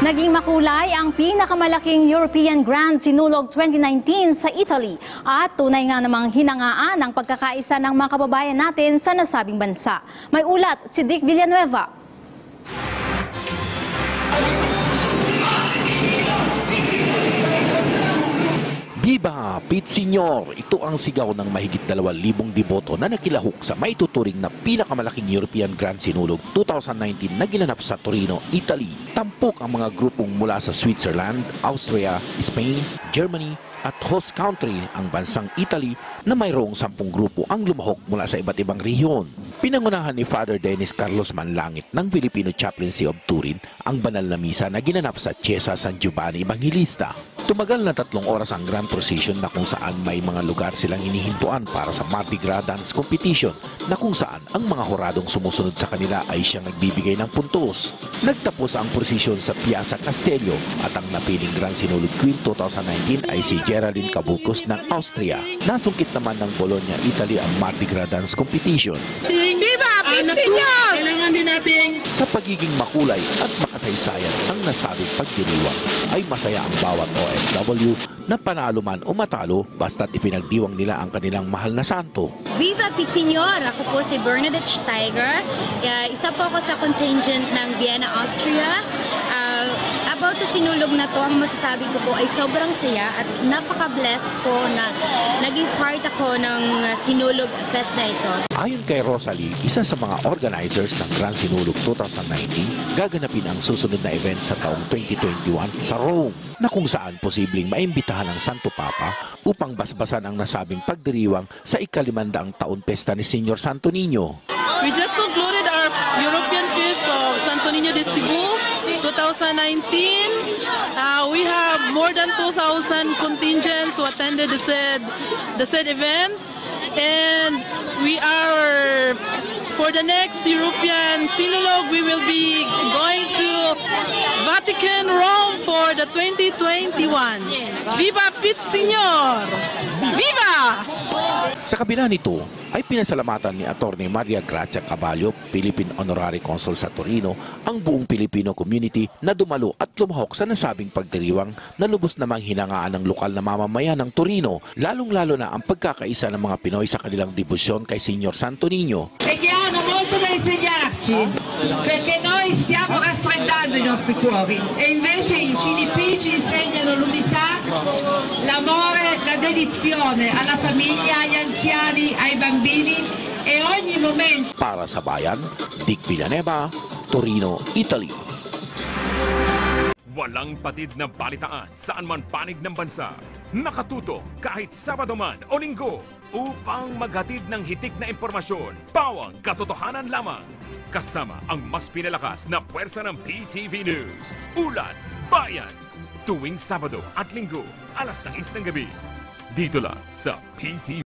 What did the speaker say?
Naging makulay ang pinakamalaking European Grand Sinulog 2019 sa Italy at tunay nga namang hinangaan ang pagkakaisa ng mga kababayan natin sa nasabing bansa. May ulat si Dick Villanueva. Viva Pit Senior! Ito ang sigaw ng mahigit 2,000 deboto na nakilahok sa maituturing na pinakamalaking European Grand Sinulog 2019 na ginanap sa Torino, Italy. Tampok ang mga grupong mula sa Switzerland, Austria, Spain, Germany, at host country ang bansang Italy na mayroong sampung grupo ang lumahok mula sa iba't ibang rehiyon. Pinangunahan ni Father Dennis Carlos Manlangit ng Filipino Chaplaincy of Turin ang banal na misa na ginanap sa Chiesa San Giovanni Evangelista. Tumagal na tatlong oras ang Grand Procession na kung saan may mga lugar silang inihintuan para sa Mardi Gras Dance Competition na kung saan ang mga horadong sumusunod sa kanila ay siyang nagbibigay ng puntos. Nagtapos ang prosesyon sa Piazza Castello at ang napiling Grand Sinulog Queen 2019 ay si Geraldine Cabulcos ng Austria. Nasungkit naman ng Bologna, Italy ang Mardi Gras Dance Competition. Viva Pit Senior! Kailangan din natin Sa pagiging makulay at makasaysayan ang nasabing pagdiriwang ay masaya ang bawat OFW na panalo man o matalo basta't ipinagdiwang nila ang kanilang mahal na santo. Viva Pizzignor! Ako po si Bernadette Steiger. Isa po ako sa contingent ng Vienna, Austria. Uh, about sa sinulog na to, ang masasabi ko po ay sobrang saya at napaka-blessed po na naging part ako ng sinulog fest na ito. Ayon kay Rosalie, isa sa mga organizers ng Grand Sinulog 2019, gaganapin ang susunod na event sa taong 2021 sa Rome, na kung saan posibleng maimbitahan ng Santo Papa upang basbasan ang nasabing pagdiriwang sa ikalimandaang taon pesta ni Senyor Santo Niño. We just concluded our European Fest of Santo Niño de Cebu 2019. Uh, we have more than 2,000 contingents who attended the said, the said event. And we are, for the next European Sinologue, we will be going for the 2021. Viva Pit Signor! Viva! Sa kabila nito, ay pinasalamatan ni Atty. Maria Gracia Caballo, Philippine Honorary Consul sa Torino, ang buong Filipino community na dumalo at lumahok sa nasabing pagdiriwang na lubos namang hinangaan ng lokal na mamamayan ng Torino, lalong-lalo na ang pagkakaisa ng mga Pinoy sa kanilang debosyon kay Senyor Santo Niño. hanno molto da insegnarci, perché noi stiamo raffreddando nostri cuori e invece i filippi ci insegnano l'unità, l'amore, la dedizione alla famiglia, agli anziani, ai bambini e ogni momento Para sa bayan, Dick Villanueva, Torino, Italy. Walang patid na balitaan saan man panig ng bansa. Nakatuto kahit Sabado man o Linggo upang maghatid ng hitik na impormasyon. Pawang katotohanan lamang. Kasama ang mas pinalakas na puwersa ng PTV News. Ulat, Bayan. Tuwing Sabado at Linggo, alas 6 ng gabi. Dito lang sa PTV.